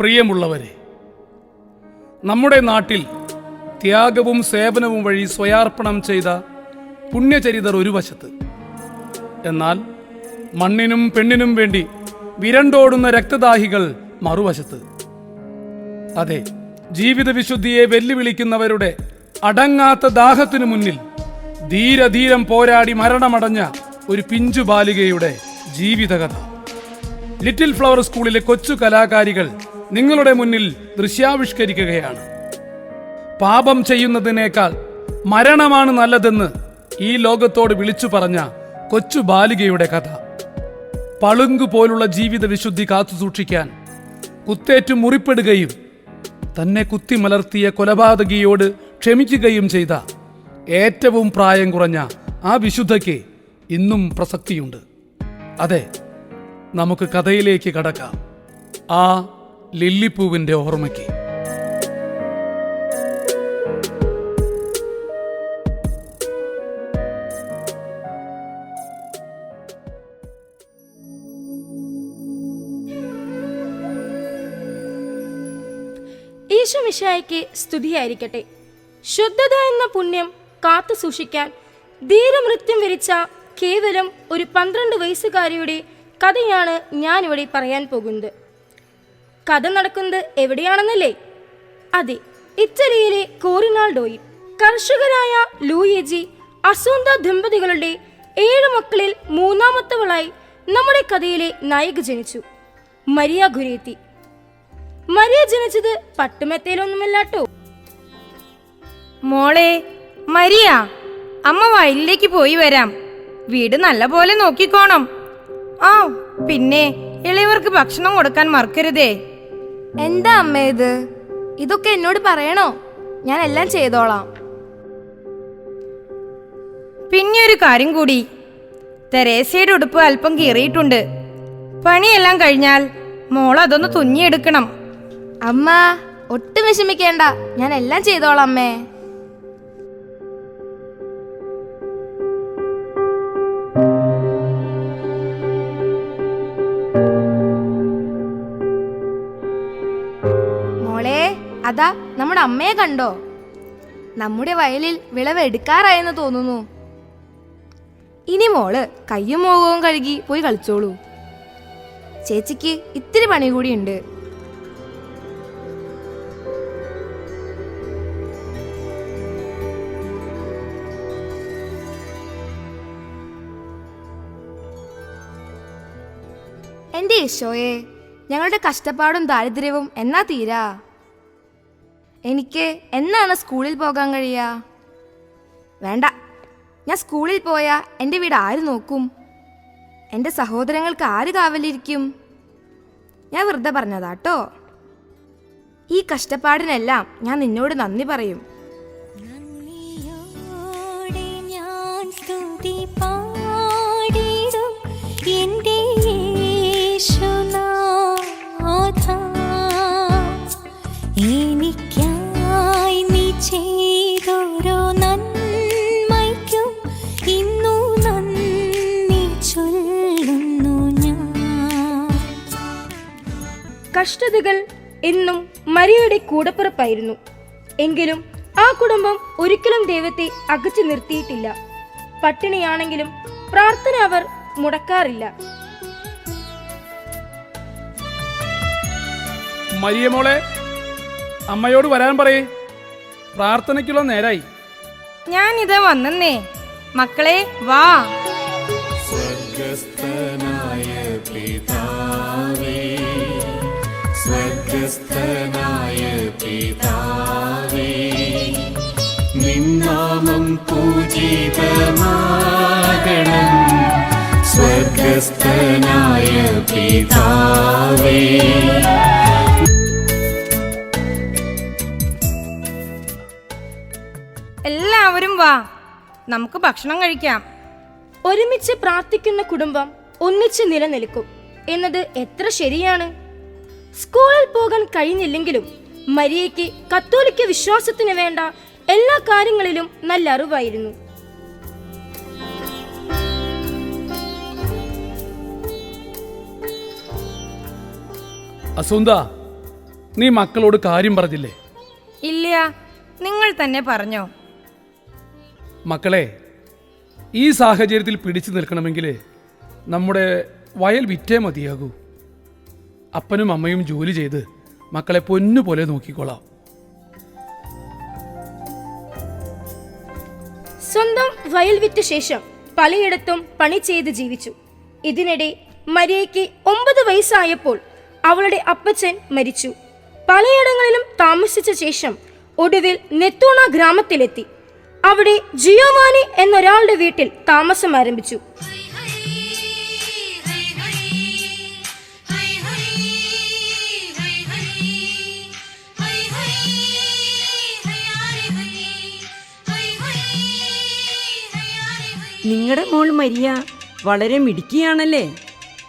പ്രിയമുള്ളവരെ നമ്മുടെ നാട്ടിൽ ത്യാഗവും സേവനവും വഴി സ്വയാർപ്പണം ചെയ്ത പുണ്യചരിതർ ഒരു വശത്ത്. എന്നാൽ മണ്ണിനും പെണ്ണിനും വേണ്ടി വിരണ്ടോടുന്ന രക്തദാഹികൾ മറുവശത്ത്. അതെ ജീവിത വിശുദ്ധിയെ വെല്ലുവിളിക്കുന്നവരുടെ അടങ്ങാത്ത ദാഹത്തിനു മുന്നിൽ ധീരധീരം പോരാടി മരണമടഞ്ഞ ഒരു പിഞ്ചു ബാലികയുടെ ജീവിതകഥ. ലിറ്റിൽ ഫ്ലവർ സ്കൂളിലെ കൊച്ചു കലാകാരികൾ നിങ്ങളുടെ മുന്നിൽ ദൃശ്യാവിഷ്കരിക്കുകയാണ്. പാപം ചെയ്യുന്നതിനേക്കാൾ മരണമാണ് നല്ലതെന്ന് ഈ ലോകത്തോട് വിളിച്ചു പറഞ്ഞ കൊച്ചു ബാലികയുടെ കഥ. പളുങ്കു പോലുള്ള ജീവിത വിശുദ്ധി കാത്തുസൂക്ഷിക്കാൻ കുത്തേറ്റു മുറിപ്പെടുകയും തന്നെ കുത്തിമലർത്തിയ കൊലപാതകിയോട് ക്ഷമിക്കുകയും ചെയ്ത ഏറ്റവും പ്രായം കുറഞ്ഞ ആ വിശുദ്ധയ്ക്ക് ഇന്നും പ്രസക്തിയുണ്ട്. അതെ നമുക്ക് കഥയിലേക്ക് കടക്കാം. ആ ലില്ലിപ്പൂവിന്റെ ഓർമ്മയ്ക്ക്. ഈശോമിഷായ്ക്ക് സ്തുതിയായിരിക്കട്ടെ. ശുദ്ധത എന്ന പുണ്യം കാത്തു സൂക്ഷിക്കാൻ ധീരമൃത്യം വരിച്ച കേവലം ഒരു പന്ത്രണ്ട് വയസ്സുകാരിയുടെ കഥയാണ് ഞാനിവിടെ പറയാൻ പോകുന്നത്. കഥ നടക്കുന്നത് എവിടെയാണെന്നല്ലേ? അതെ ഇറ്റലിയിലെ കോറിനാൾഡോയിൽ കർഷകരായ ലൂയിജി അസോന്ത ദമ്പതികളുടെ ഏഴ് മക്കളിൽ മൂന്നാമത്തവളായി നമ്മുടെ കഥയിലെ നായിക ജനിച്ചു മരിയ ഗുരേത്തി. മരിയ ജനിച്ചത് പട്ടുമെത്തയിലൊന്നുമല്ലാട്ടോ മോളെ മരിയ അമ്മ വയലിലേക്ക് പോയി വരാം. വീട് നല്ല പോലെ നോക്കിക്കോണം. ആ പിന്നെ ഇളയവർക്ക് ഭക്ഷണം കൊടുക്കാൻ മറക്കരുതേ. എന്താ അമ്മ ഇത്? ഇതൊക്കെ എന്നോട് പറയണോ? ഞാൻ എല്ലാം ചെയ്തോളാം. പിന്നെ ഒരു കാര്യം കൂടി. തെരേസയുടെ ഉടുപ്പ് അല്പം കീറിയിട്ടുണ്ട്. പണിയെല്ലാം കഴിഞ്ഞാൽ മോൾ അതൊന്ന് തുന്നിയെടുക്കണം. അമ്മ ഒട്ടും വിഷമിക്കേണ്ട. ഞാൻ എല്ലാം ചെയ്തോളാം അമ്മേ. അതാ നമ്മുടെ അമ്മയെ കണ്ടോ? നമ്മുടെ വയലിൽ വിളവ് എടുക്കാറായെന്ന് തോന്നുന്നു. ഇനി മോൾ കയ്യും മോകവും കഴുകി പോയി കളിച്ചോളൂ. ചേച്ചിക്ക് ഇത്തിരി പണി കൂടിയുണ്ട്. എന്റെ ഈശോയെ ഞങ്ങളുടെ കഷ്ടപ്പാടും ദാരിദ്ര്യവും എന്നാ തീരാ? എനിക്ക് എന്നാണ് സ്കൂളിൽ പോകാൻ കഴിയുക വേണ്ട. ഞാൻ സ്കൂളിൽ പോയാൽ എന്റെ വീട് ആര് നോക്കും? എന്റെ സഹോദരങ്ങൾക്ക് ആര് കാവലിരിക്കും? ഞാൻ വെറുതെ പറഞ്ഞതാട്ടോ ഈ കഷ്ടപ്പാടിനെല്ലാം ഞാൻ നിന്നോട് നന്ദി പറയും. കഷ്ടതകൾ എന്നും മരിയയുടെ കൂടപ്പിറപ്പായിരുന്നു. എങ്കിലും ആ കുടുംബം ഒരിക്കലും ദൈവത്തെ അകച്ചു നിർത്തിയിട്ടില്ല. പട്ടിണിയാണെങ്കിലും പ്രാർത്ഥന അവർ മുടക്കാറില്ല. മരിയമോളെ അമ്മയോട് വരാൻ പറയേ. പ്രാർത്ഥനയ്ക്കുള്ള നേരായി. ഞാൻ ഇത് വന്നേ മക്കളെ വാ. നിന്നാമം പൂജിതമാകണം. സ്വർഗസ്ഥനായ പിതാവേ. എല്ലാവരും വാ നമുക്ക് ഭക്ഷണം കഴിക്കാം. ഒരുമിച്ച് പ്രാർത്ഥിക്കുന്ന കുടുംബം ഒന്നിച്ച് നിലനിൽക്കും. എന്നത് എത്ര ശരിയാണ്? സ്കൂളിൽ പോകാൻ കഴിഞ്ഞില്ലെങ്കിലും മരിയയ്ക്ക് കത്തോലിക്ക വിശ്വാസത്തിന് വേണ്ട എല്ലാ കാര്യങ്ങളിലും നല്ല അറിവായിരുന്നു. അസുന്ദ നീ മക്കളോട് കാര്യം പറഞ്ഞില്ലേ? ഇല്ല നിങ്ങൾ തന്നെ പറഞ്ഞോ. മക്കളെ ഈ സാഹചര്യത്തിൽ പിടിച്ചു നിൽക്കണമെങ്കിൽ നമ്മുടെ വയൽ വിറ്റേ മതിയാകൂ. അപ്പനും അമ്മയും ജോലി ചെയ്ത് മക്കളെ പൊന്നുപോലെ നോക്കിക്കോളാം. സ്വന്തം വയൽ വിറ്റ ശേഷം പലയിടത്തും പണി ചെയ്ത് ജീവിച്ചു. ഇതിനിടെ മരിയയ്ക്ക് ഒമ്പത് വയസ്സായപ്പോൾ അവളുടെ അപ്പച്ചൻ മരിച്ചു. പലയിടങ്ങളിലും താമസിച്ച ശേഷം ഒടുവിൽ നെത്തൂണ ഗ്രാമത്തിലെത്തി. അവിടെ ജിയോവാനി എന്നൊരാളുടെ വീട്ടിൽ താമസം ആരംഭിച്ചു. നിങ്ങളുടെ മോൾ മരിയ വളരെ മിടുക്കിയാണല്ലേ?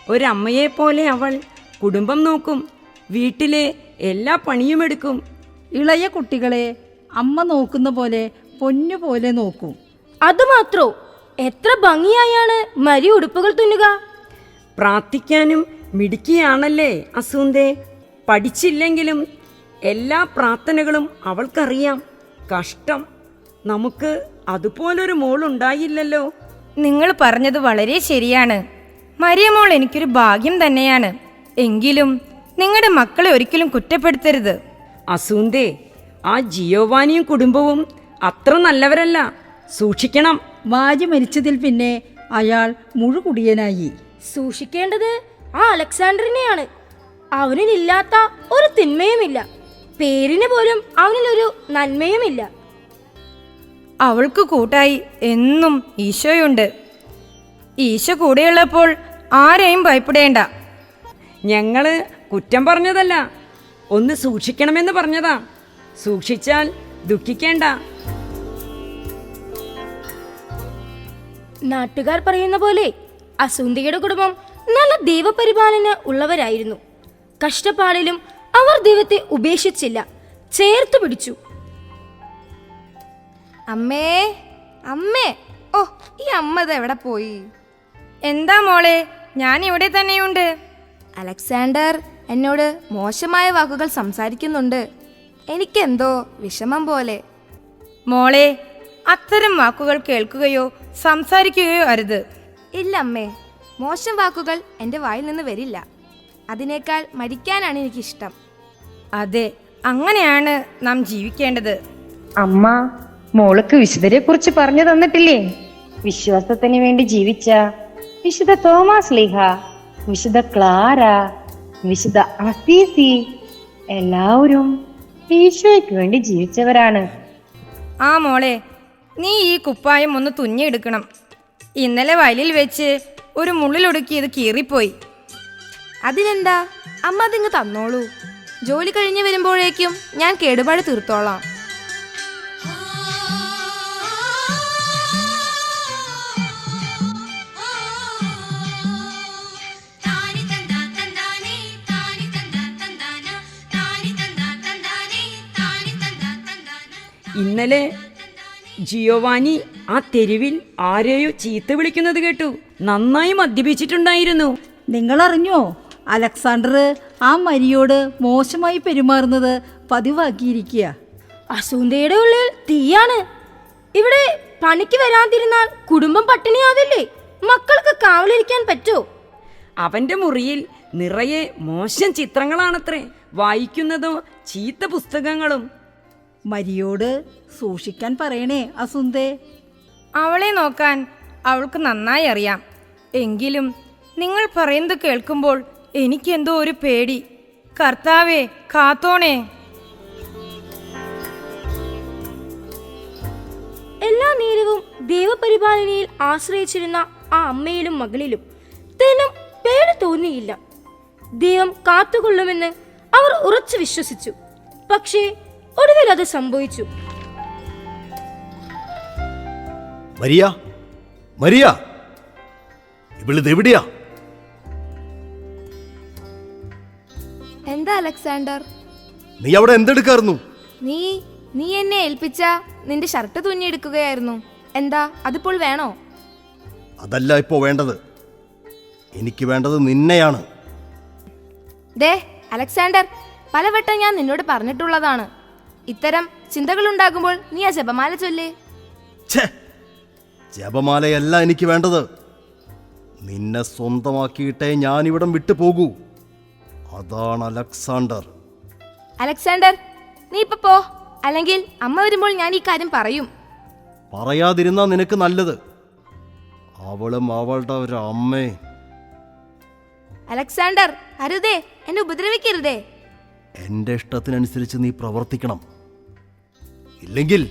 ഒരമ്മയെ പോലെ അവൾ കുടുംബം നോക്കും വീട്ടിലെ എല്ലാ പണിയും എടുക്കും. ഇളയ കുട്ടികളെ അമ്മ നോക്കുന്ന പോലെ പൊന്നു പോലെ നോക്കും. അതുമാത്രോ എത്ര ഭംഗിയായാണ് മരി ഉടുപ്പുകൾ തുന്നുക. പ്രാർത്ഥിക്കാനും മിടുക്കിയാണല്ലേ അസൂന്തേ? പഠിച്ചില്ലെങ്കിലും എല്ലാ പ്രാർത്ഥനകളും അവൾക്കറിയാം. കഷ്ടം. നമുക്ക് അതുപോലൊരു മോളുണ്ടായില്ലല്ലോ. നിങ്ങൾ പറഞ്ഞത് വളരെ ശരിയാണ്. മരിയമോൾ എനിക്കൊരു ഭാഗ്യം തന്നെയാണ്. എങ്കിലും നിങ്ങളുടെ മക്കളെ ഒരിക്കലും കുറ്റപ്പെടുത്തരുത്. അസൂന്തേ ആ ജിയോവാനിയും കുടുംബവും അത്ര നല്ലവരല്ല. സൂക്ഷിക്കണം. വാജി മരിച്ചതിൽ പിന്നെ അയാൾ മുഴുകുടിയനായി. സൂക്ഷിക്കേണ്ടത് ആ അലക്സാണ്ടറിനെയാണ്. അവനിലില്ലാത്ത ഒരു തിന്മയുമില്ല. പേരിന് പോലും അവനിലൊരു നന്മയുമില്ല. അവൾക്ക് കൂട്ടായി എന്നും ഈശോയുണ്ട്. ഈശോ കൂടെയുള്ളപ്പോൾ ആരെയും ഭയപ്പെടേണ്ട. ഞങ്ങൾ കുറ്റം പറഞ്ഞതല്ല ഒന്ന് സൂക്ഷിക്കണമെന്ന് പറഞ്ഞതാ. സൂക്ഷിച്ചാൽ ദുഃഖിക്കേണ്ട. നാട്ടുകാർ പറയുന്ന പോലെ അസുന്തിയുടെ കുടുംബം നല്ല ദൈവപരിപാലന ഉള്ളവരായിരുന്നു. കഷ്ടപ്പാടിലും അവർ ദൈവത്തെ ഉപേക്ഷിച്ചില്ല ചേർത്ത് പിടിച്ചു. അമ്മേ അമ്മേ. ഓ ഈ അമ്മ എവിടെ പോയി? എന്താ മോളെ ഞാൻ ഇവിടെ തന്നെയുണ്ട്. അലക്സാണ്ടർ എന്നോട് മോശമായ വാക്കുകൾ സംസാരിക്കുന്നുണ്ട്. എനിക്കെന്തോ വിഷമം പോലെ. മോളെ അത്തരം വാക്കുകൾ കേൾക്കുകയോ സംസാരിക്കുകയോ അരുത്. ഇല്ല അമ്മേ മോശം വാക്കുകൾ എന്റെ വായിൽ നിന്ന് വരില്ല. അതിനേക്കാൾ മരിക്കാനാണ് എനിക്കിഷ്ടം. അതെ അങ്ങനെയാണ് നാം ജീവിക്കേണ്ടത്. അമ്മ മോൾക്ക് വിശുദ്ധരെ കുറിച്ച് പറഞ്ഞു തന്നിട്ടില്ലേ? വിശ്വാസത്തിന് വേണ്ടി ജീവിച്ച വിശുദ്ധ തോമസ് ലീഹ വിശുദ്ധ ക്ലാര വിശുദ്ധ അസീസി എല്ലാവരും ഈശോയ്ക്ക് വേണ്ടി ജീവിച്ചവരാണ്. ആ മോളെ നീ ഈ കുപ്പായം ഒന്ന് തുന്നിയെടുക്കണം. ഇന്നലെ വയലിൽ വെച്ച് ഒരു മുള്ളിലൊടുക്കിയത് കീറിപ്പോയി. അതിനെന്താ? അമ്മ അതിങ്ങ് തന്നോളൂ. ജോലി കഴിഞ്ഞ് വരുമ്പോഴേക്കും ഞാൻ കേടുപാട് തീർത്തോളാം. ഇന്നലെ ജിയോവാനി ആ തെരുവിൽ ആരെയോ ചീത്ത വിളിക്കുന്നത് കേട്ടു. നന്നായി മദ്യപിച്ചിട്ടുണ്ടായിരുന്നു. നിങ്ങൾ അറിഞ്ഞോ അലക്സാണ്ടർ ആ മരിയോട് മോശമായി പെരുമാറുന്നത് പതിവാക്കിയിരിക്കുക. അസൂന്തയുടെ ഉള്ളിൽ തീയാണ്. ഇവിടെ പണിക്ക് വരാതിരുന്നാൽ കുടുംബം പട്ടിണിയാവില്ലേ? മക്കൾക്ക് കാവലിരിക്കാൻ പറ്റോ. അവന്റെ മുറിയിൽ നിറയെ മോശം ചിത്രങ്ങളാണത്രേ. വായിക്കുന്നതോ ചീത്ത പുസ്തകങ്ങളും മരിയോട് സൂക്ഷിക്കാൻ പറയണേ അസുന്തേ അവളെ നോക്കാൻ അവൾക്ക് നന്നായി അറിയാം. എങ്കിലും നിങ്ങൾ പറയുന്നത് കേൾക്കുമ്പോൾ എനിക്കെന്തോ ഒരു പേടി. കർത്താവേ കാത്തോണേ. എല്ലാ നേരവും ദൈവപരിപാലനയിൽ ആശ്രയിച്ചിരുന്ന ആ അമ്മയിലും മകളിലും തെന്നും പേടി തോന്നിയില്ല. ദൈവം കാത്തുകൊള്ളുമെന്ന് അവർ ഉറച്ചു വിശ്വസിച്ചു. പക്ഷേ ഒടുവിൽ അത് സംഭവിച്ചു. മരിയ? മരിയ? ഇവളിത് എവിടെയാ? എന്താ അലക്സാണ്ടർ? നീ അവിടെ എന്തെടുക്കായിരുന്നു? നീ നീ എന്നെ ഏൽപ്പിച്ച നിന്റെ ഷർട്ട് തുന്നിയെടുക്കുകയായിരുന്നു എന്താ അതിപ്പോൾ വേണോ? അതല്ല ഇപ്പോ വേണ്ടത്. എനിക്ക് വേണ്ടത് നിന്നെയാണ്. ദേ അലക്സാണ്ടർ പലവട്ടം ഞാൻ നിന്നോട് പറഞ്ഞിട്ടുള്ളതാണ്. ഇത്തരം ചിന്തകൾ ഉണ്ടാകുമ്പോൾ നീ ആ ജപമാല ചൊല്ലേ. ജപമാലയല്ല എനിക്ക് വേണ്ടത്. നിന്നെ സ്വന്തമാക്കിയിട്ടേ ഞാൻ ഇവിടം വിട്ടു പോകൂ. അതാണ് അലക്സാണ്ടർ. അലക്സാണ്ടർ നീ ഇപ്പൊ പോ. അല്ലെങ്കിൽ അമ്മ വരുമ്പോൾ ഞാൻ ഈ കാര്യം പറയും. പറയാതിരുന്നാ നിനക്ക് നല്ലത്. അവളും അവളുടെ ഒരു അമ്മേ. അലക്സാണ്ടർ അരുതേ എന്നെ ഉപദ്രവിക്കരുതേ. എന്റെ ഇഷ്ടത്തിനനുസരിച്ച് നീ പ്രവർത്തിക്കണം. ഇല്ലെങ്കിൽ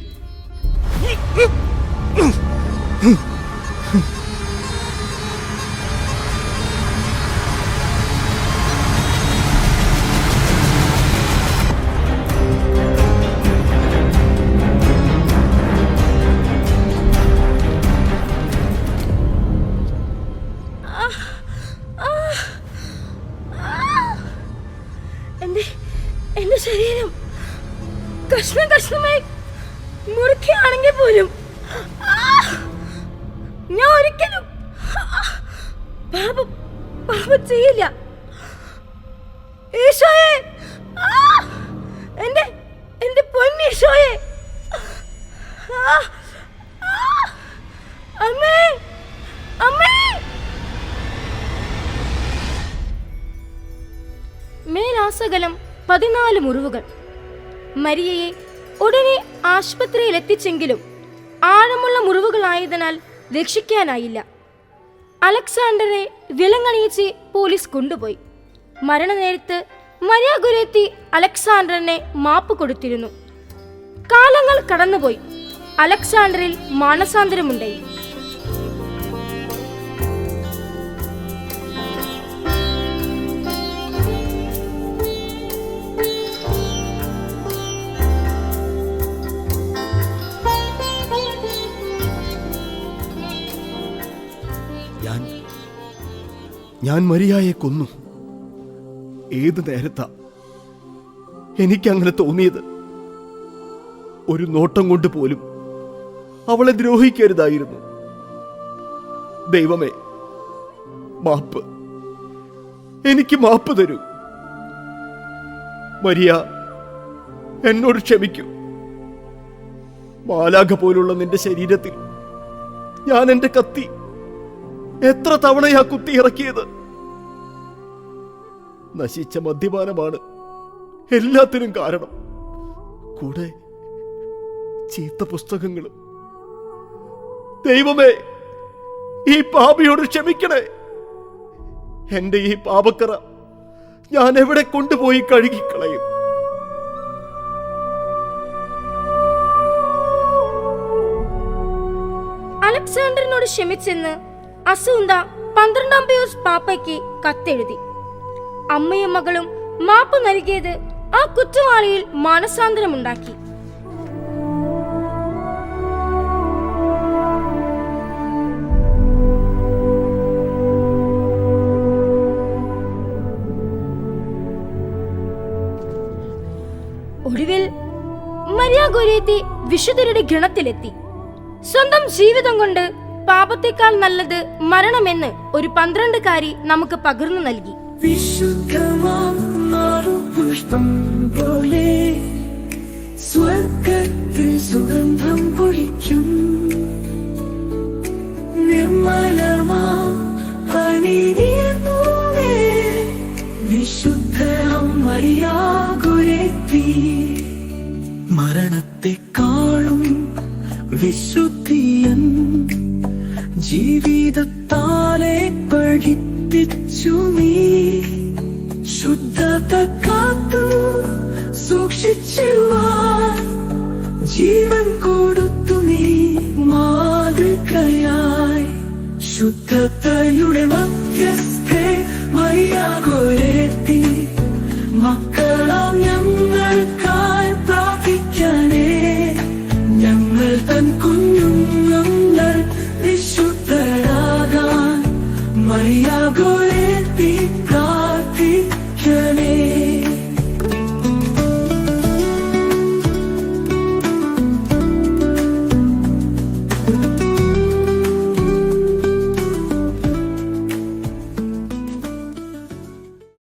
മേലാസകലം പതിനാല് മുറിവുകൾ. മരിയയെ ഉടനെ ആശുപത്രിയിൽ എത്തിച്ചെങ്കിലും ആഴമുള്ള മുറിവുകളായതിനാൽ രക്ഷിക്കാനായില്ല. അലക്സാണ്ടറെ വിലങ്ങണിയിച്ച് പോലീസ് കൊണ്ടുപോയി. മരണനേരത്ത് മരിയ ഗുരേത്തി അലക്സാണ്ടറിനെ മാപ്പ് കൊടുത്തിരുന്നു. കാലങ്ങൾ കടന്നുപോയി. അലക്സാണ്ടറിൽ മാനസാന്തരമുണ്ടായി. ഞാൻ മരിയായെ കൊന്നു. ഏത് നേരത്താ? എനിക്കങ്ങനെ തോന്നിയത് ഒരു നോട്ടം കൊണ്ട് പോലും അവളെ ദ്രോഹിക്കരുതായിരുന്നു. ദൈവമേ മാപ്പ്. എനിക്ക് മാപ്പ് തരൂ. മരിയ എന്നോട് ക്ഷമിക്കൂ. മാലാഖ പോലുള്ള നിന്റെ ശരീരത്തിൽ ഞാൻ എന്റെ കത്തി എത്ര തവണയാ കുത്തി ഇറക്കിയത്? നശിച്ച മദ്യപാനമാണ് എല്ലാത്തിനും കാരണം. കൂടെ ചീത്ത പുസ്തകങ്ങളും. ദൈവമേ ഈ പാപിയോട് ക്ഷമിക്കണേ. എന്റെ ഈ പാപക്കറ ഞാൻ എവിടെ കൊണ്ടുപോയി കഴുകിക്കളയും? അലക്സാണ്ടറിനോട് ക്ഷമിച്ചെന്ന് അസൂന്ത പന്ത്രണ്ടാം പിയൂസ് പാപ്പയ്ക്ക് കത്തെഴുതി. അമ്മയും മകളും മാപ്പ് നൽകിയത് ആ കുറ്റവാളിയിൽ മാനസാന്തരമുണ്ടാക്കി. ഒടുവിൽ മരിയ ഗോരിയത്തി വിശുദ്ധരുടെ ഗണത്തിലെത്തി. സ്വന്തം ജീവിതം കൊണ്ട് പാപത്തെക്കാൾ നല്ലത് മരണമെന്ന് ഒരു പന്ത്രണ്ടുകാരി നമുക്ക് പകർന്നു നൽകി. സ്വർഗത്തിൽ സുഗന്ധം പൊഴിക്കും. വിശുദ്ധ മരണത്തെക്കാളും വിശുദ്ധിയൻ 영향을